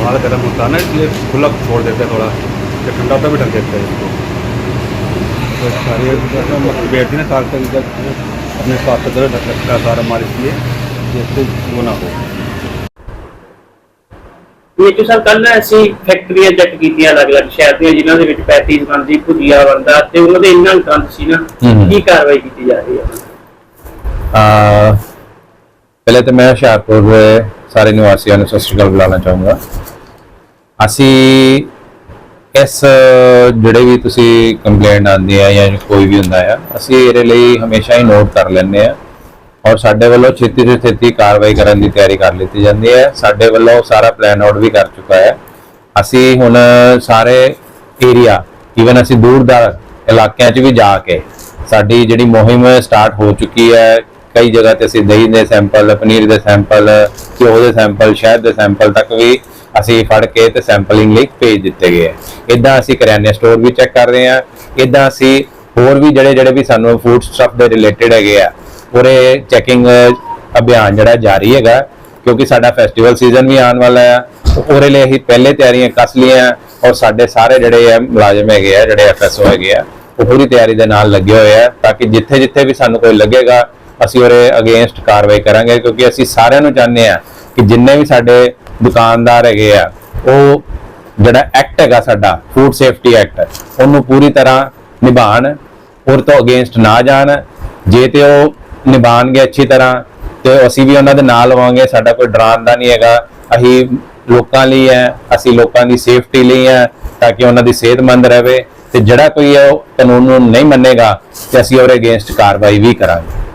माल गर्म होता है ना इसलिए खुला छोड़ देते हैं थोड़ा कि ठंडा होता भी ढक देते हैं इसको तो सारी जैसे मक्खी बैठती है ना तार तक जब अपने साथ तरह ढक रखता है सारा माल इसलिए जिससे वो ना हो ਇਹ ਜੋ ਸਰ ਕੱਲ ਅਸੀਂ ਫੈਕਟਰੀਆਂ ਚੈੱਕ ਕੀਤੀਆਂ ਅਲੱਗ-ਅਲੱਗ ਸ਼ਹਿਰ ਦੀਆਂ ਜਿਨ੍ਹਾਂ ਦੇ ਵਿੱਚ ਪੈਟੀਜ਼ ਬਣਦੀ ਭੁਜੀਆ ਬਣਦਾ ਤੇ ਉਹਨਾਂ ਦੇ ਇੰਨਾ ਗੰਦ ਸੀ ਨਾ ਹੂੰ ਹੂੰ। ਕੀ ਕਾਰਵਾਈ ਕੀਤੀ ਜਾ ਰਹੀ ਹੈ ਅਹ ਪਹਿਲੇ ਤਾਂ ਮੈਂ ਹੁਸ਼ਿਆਰਪੁਰ ਦੇ ਸਾਰੇ ਨਿਵਾਸੀਆਂ ਨੂੰ ਸਤਿ ਸ਼੍ਰੀ ਅਕਾਲ ਬੁਲਾਉਣਾ ਚਾਹੂੰਗਾ ਅਸੀਂ ਇਸ ਜਿਹੜੇ ਵੀ ਤੁਸੀਂ ਕੰਪਲੇਂਟ ਆਉਂਦੀ ਹੈ ਜਾਂ ਕੋਈ ਵੀ ਹੁੰਦਾ ਆ, ਅਸੀਂ ਇਹਦੇ ਲਈ ਹਮੇਸ਼ਾ ਹੀ ਨੋਟ ਕਰ ਲੈਂਦੇ ਆ ਔਰ ਸਾਡੇ ਵੱਲੋਂ ਛੇਤੀ ਤੋਂ ਛੇਤੀ ਕਾਰਵਾਈ ਕਰਨ ਦੀ ਤਿਆਰੀ ਕਰ ਲਿੱਤੀ ਜਾਂਦੀ ਹੈ ਸਾਡੇ ਵੱਲੋਂ ਸਾਰਾ ਪਲਾਨ ਆਊਟ ਵੀ ਕਰ ਚੁੱਕਾ ਹੈ ਅਸੀਂ ਹੁਣ ਸਾਰੇ ਏਰੀਆ ਈਵਨ ਅਸੀਂ ਦੂਰ ਦਾ ਇਲਾਕਿਆਂ 'ਚ ਵੀ ਜਾ ਕੇ ਸਾਡੀ ਜਿਹੜੀ ਮੁਹਿੰਮ ਸਟਾਰਟ ਹੋ ਚੁੱਕੀ ਹੈ ਕਈ ਜਗ੍ਹਾ ਤੇ ਅਸੀਂ ਦਹੀਂ ਦੇ ਸੈਂਪਲ ਪਨੀਰ ਦੇ ਸੈਂਪਲ ਘਿਓ ਦੇ ਸੈਂਪਲ ਸ਼ਹਿਦ ਦੇ ਸੈਂਪਲ ਤੱਕ ਵੀ ਅਸੀਂ ਫੜ ਕੇ ਤੇ ਸੈਂਪਲਿੰਗ ਲਈ ਭੇਜ ਦਿੱਤੇ ਗਏ ਹੈ ਇਦਾਂ ਅਸੀਂ ਕਰਿਆਨੇ ਸਟੋਰ ਵੀ ਚੈੱਕ ਕਰ ਰਹੇ ਹਾਂ ਇਦਾਂ ਅਸੀਂ ਹੋਰ ਵੀ ਜਿਹੜੇ ਜਿਹੜੇ ਵੀ ਸਾਨੂੰ ਫੂਡ ਸਟਫ ਦੇ ਰਿਲੇਟਡ ਹੈਗੇ ਆ ਪੂਰੇ ਚੈਕਿੰਗ ਅਭਿਆਨ ਜਿਹੜਾ ਜਾਰੀ ਹੈਗਾ, ਕਿਉਂਕਿ ਸਾਡਾ ਫੈਸਟੀਵਲ ਸੀਜ਼ਨ ਵੀ ਆਉਣ ਵਾਲਾ ਆ, ਉਹਦੇ ਲਈ ਅਸੀਂ ਪਹਿਲੇ ਤਿਆਰੀਆਂ ਕੱਸ ਲਈਆਂ, ਔਰ ਸਾਡੇ ਸਾਰੇ ਜਿਹੜੇ ਆ ਮੁਲਾਜ਼ਮ ਹੈਗੇ ਆ, ਜਿਹੜੇ ਐਫਐਸਓ ਹੈਗੇ ਆ, ਉਹ ਪੂਰੀ ਤਿਆਰੀ ਦੇ ਨਾਲ ਲੱਗੇ ਹੋਏ ਆ, ਤਾਂ ਕਿ ਜਿੱਥੇ ਜਿੱਥੇ ਵੀ ਸਾਨੂੰ ਕੋਈ ਲੱਗੇਗਾ, ਅਸੀਂ ਉਹਦੇ ਅਗੇਂਸਟ ਕਾਰਵਾਈ ਕਰਾਂਗੇ, ਕਿਉਂਕਿ ਅਸੀਂ ਸਾਰਿਆਂ ਨੂੰ ਚਾਹੁੰਦੇ ਆ ਕਿ ਜਿੰਨੇ ਵੀ ਸਾਡੇ ਦੁਕਾਨਦਾਰ ਹੈਗੇ ਆ, ਉਹ ਜਿਹੜਾ ਐਕਟ ਹੈਗਾ ਸਾਡਾ ਫੂਡ ਸੇਫਟੀ ਐਕਟ ਉਹਨੂੰ ਪੂਰੀ ਤਰ੍ਹਾਂ ਨਿਭਾਣ ਉਹ ਤੋਂ ਅਗੇਂਸਟ ਨਾ ਜਾਣ। ਜੇ ਤੇ ਉਹ ਨਿਭਾਣਗੇ ਅੱਛੀ ਤਰ੍ਹਾਂ, ਤੇ ਅਸੀਂ ਵੀ ਉਹਨਾਂ ਦੇ ਨਾਲ ਹੋਵਾਂਗੇ ਸਾਡਾ ਕੋਈ ਡਰਾਉਣ ਦਾ ਨਹੀਂ ਹੈਗਾ। ਅਸੀਂ ਲੋਕਾਂ ਲਈ ਹੈ, ਅਸੀਂ ਲੋਕਾਂ ਦੀ ਸੇਫਟੀ ਲਈ ਹੈ, ਤਾਂ ਕਿ ਉਹਨਾਂ ਦੀ ਸਿਹਤਮੰਦ ਰਹੇ, ਤੇ ਜਿਹੜਾ ਕੋਈ ਹੈ ਉਹ ਕਾਨੂੰਨ ਨੂੰ ਨਹੀਂ ਮੰਨੇਗਾ, ਤੇ ਅਸੀਂ ਉਹਦੇ ਅਗੇਂਸਟ ਕਾਰਵਾਈ ਵੀ ਕਰਾਂਗੇ।